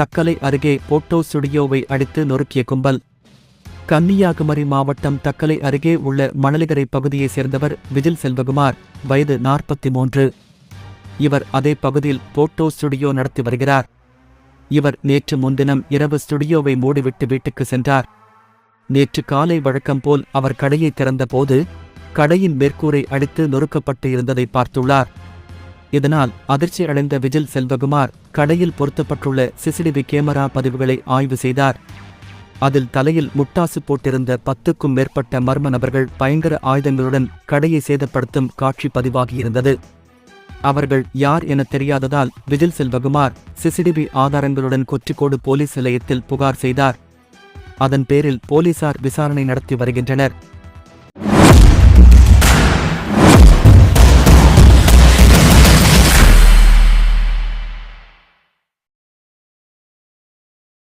தக்கலை அருகே போட்டோ ஸ்டுடியோவை அடித்து நொறுக்கிய கும்பல். கன்னியாகுமரி மாவட்டம் தக்கலை அருகே உள்ள மணலிகரை பகுதியைச் சேர்ந்தவர் விஜில் செல்வகுமார் வயது நாற்பத்தி மூன்று இவர் அதே பகுதியில் போட்டோ ஸ்டுடியோ நடத்தி வருகிறார். இவர் நேற்று முன்தினம் இரவு ஸ்டுடியோவை மூடிவிட்டு வீட்டுக்கு சென்றார். நேற்று காலை வழக்கம் போல் அவர் கடையை திறந்தபோது கடையின் மேற்கூரை அடித்து நொறுக்கப்பட்டு இருந்ததை பார்த்துள்ளார். இதனால் அதிர்ச்சி அடைந்த விஜில் செல்வகுமார் கடையில் பொருத்தப்பட்டுள்ள சிசிடிவி கேமரா பதிவுகளை ஆய்வு செய்தார். அதில் தலையில் முட்டாசு போட்டிருந்த பத்துக்கும் மேற்பட்ட மர்ம நபர்கள் பயங்கர ஆயுதங்களுடன் கடையை சேதப்படுத்தும் காட்சி பதிவாகியிருந்தது. அவர்கள் யார் என தெரியாததால் விஜில் செல்வகுமார் சிசிடிவி ஆதாரங்களுடன் கொச்சிக்கோடு போலீஸ் நிலையத்தில் புகார் செய்தார். அதன் பேரில் போலீசார் விசாரணை நடத்தி வருகின்றனர்.